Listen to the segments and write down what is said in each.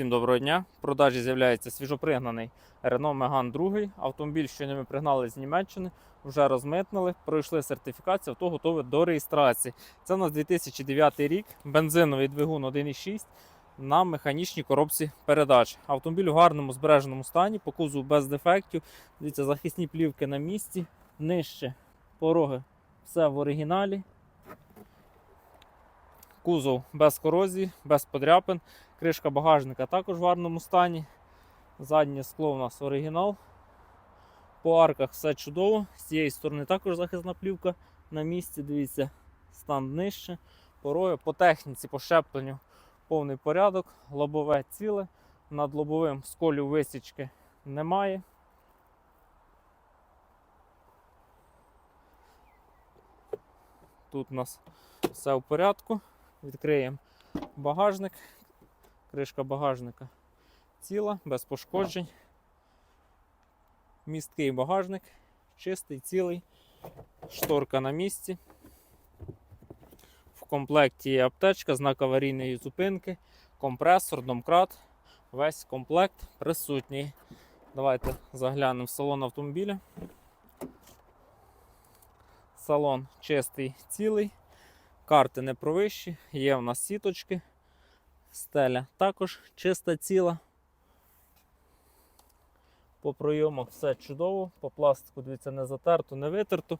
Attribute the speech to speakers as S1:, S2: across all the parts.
S1: Всім доброго дня. В продажі з'являється свіжопригнаний Renault Megane 2. Автомобіль, що ми пригнали з Німеччини, вже розмитнили, пройшли сертифікацію, авто готове до реєстрації. Це у нас 2009 рік, бензиновий двигун 1.6 на механічній коробці передач. Автомобіль у гарному збереженому стані, по кузову без дефектів. Дивіться, захисні плівки на місці, нижче пороги, все в оригіналі. Кузов без корозії, без подряпин. Кришка багажника також в гарному стані. Заднє скло у нас оригінал. По арках все чудово. З цієї сторони також захисна плівка на місці. Дивіться, стан нижче. Пороги по техніці, по щепленню повний порядок. Лобове ціле. Над лобовим сколів висічки немає. Тут у нас все в порядку. Відкриємо багажник. Кришка багажника ціла, без пошкоджень. Місткий багажник, чистий, цілий, шторка на місці. В комплекті є аптечка, знак аварійної зупинки, компресор, домкрат. Весь комплект присутній. Давайте заглянемо в салон автомобіля. Салон чистий, цілий, карти не провищі, є в нас сіточки. Стеля також чиста ціла. По пройомах все чудово, по пластику, дивіться, не затерто, не витерто.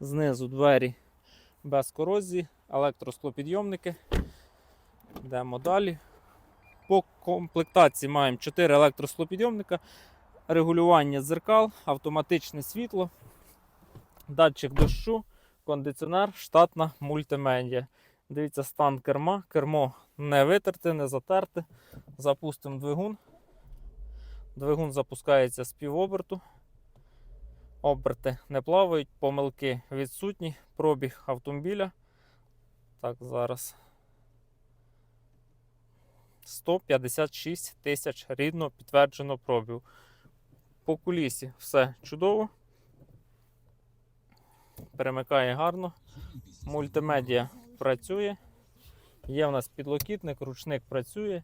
S1: Знизу двері без корозії, електросклопідйомники. Йдемо далі. По комплектації маємо 4 електросклопідйомника, регулювання дзеркал, автоматичне світло, датчик дощу, кондиціонер, штатна мультимедіа. Дивіться, стан керма. Кермо не витерте, не затерте. Запустимо двигун. Двигун запускається з півоберту. Оберти не плавають, помилки відсутні. Пробіг автомобіля. Так, зараз. 156 тисяч рідно підтверджено пробіг. По кулісі все чудово. Перемикає гарно. Мультимедіа працює. Є в нас підлокітник, ручник працює.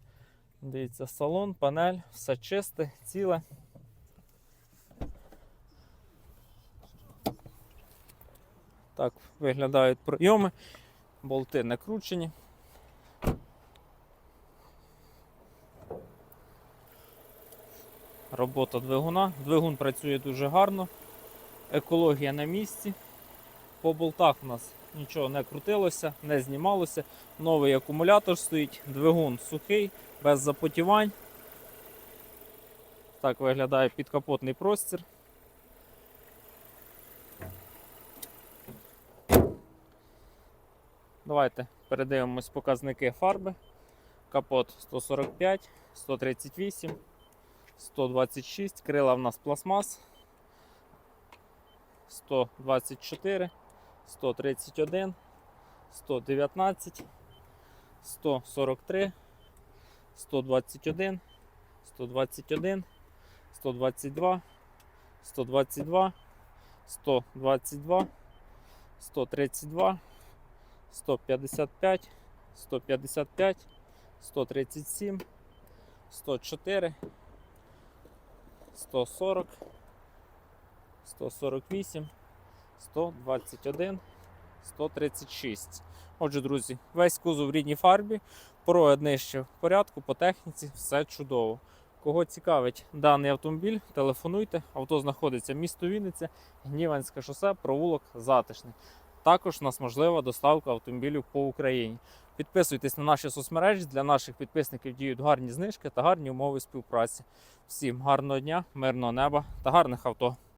S1: Дивіться, салон, панель, все чисте, ціле. Так виглядають прийоми, болти не кручені. Робота двигуна. Двигун працює дуже гарно. Екологія на місці. По болтах у нас нічого не крутилося, не знімалося. Новий акумулятор стоїть, двигун сухий, без запотівань. Так виглядає підкапотний простір. Давайте передивимось показники фарби. Капот 145, 138, 126, крила в нас пластмас, 124. 131, 119, 143, 121, 121, 122, 122, 122, 132, 155, 155, 137, 104, 140, 148, 121, 136. Отже, друзі, весь кузов в рідній фарбі, пороги нижче в порядку, по техніці, все чудово. Кого цікавить даний автомобіль, телефонуйте. Авто знаходиться місто Вінниця, Гніванське шосе, провулок Затишний. Також у нас можлива доставка автомобілів по Україні. Підписуйтесь на наші соцмережі. Для наших підписників діють гарні знижки та гарні умови співпраці. Всім гарного дня, мирного неба та гарних авто.